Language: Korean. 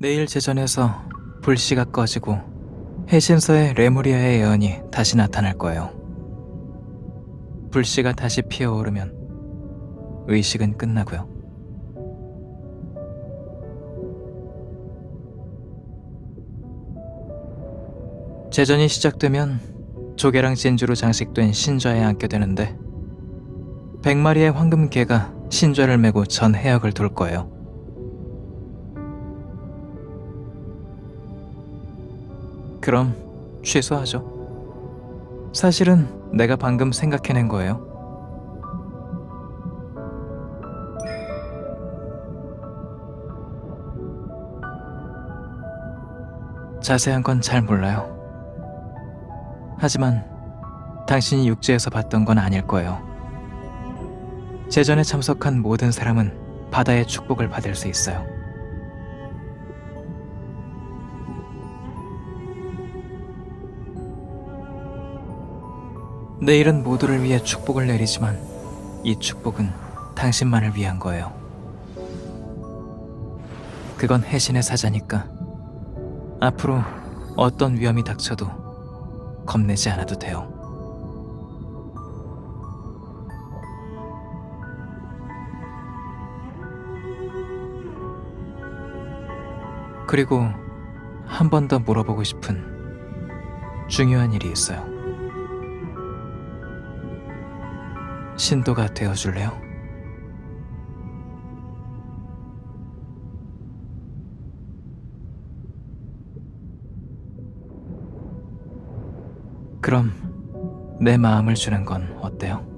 내일 제전에서 불씨가 꺼지고 해신서의 레무리아의 예언이 다시 나타날 거예요. 불씨가 다시 피어오르면 의식은 끝나고요. 제전이 시작되면 조개랑 진주로 장식된 신좌에 앉게 되는데 100마리의 황금개가 신좌를 메고 전 해역을 돌 거예요. 그럼 취소하죠. 사실은 내가 방금 생각해낸 거예요. 자세한 건 잘 몰라요. 하지만 당신이 육지에서 봤던 건 아닐 거예요. 제전에 참석한 모든 사람은 바다의 축복을 받을 수 있어요. 내일은 모두를 위해 축복을 내리지만 이 축복은 당신만을 위한 거예요. 그건 해신의 사자니까 앞으로 어떤 위험이 닥쳐도 겁내지 않아도 돼요. 그리고 한 번 더 물어보고 싶은 중요한 일이 있어요. 신도가 되어줄래요? 그럼 내 마음을 주는 건 어때요?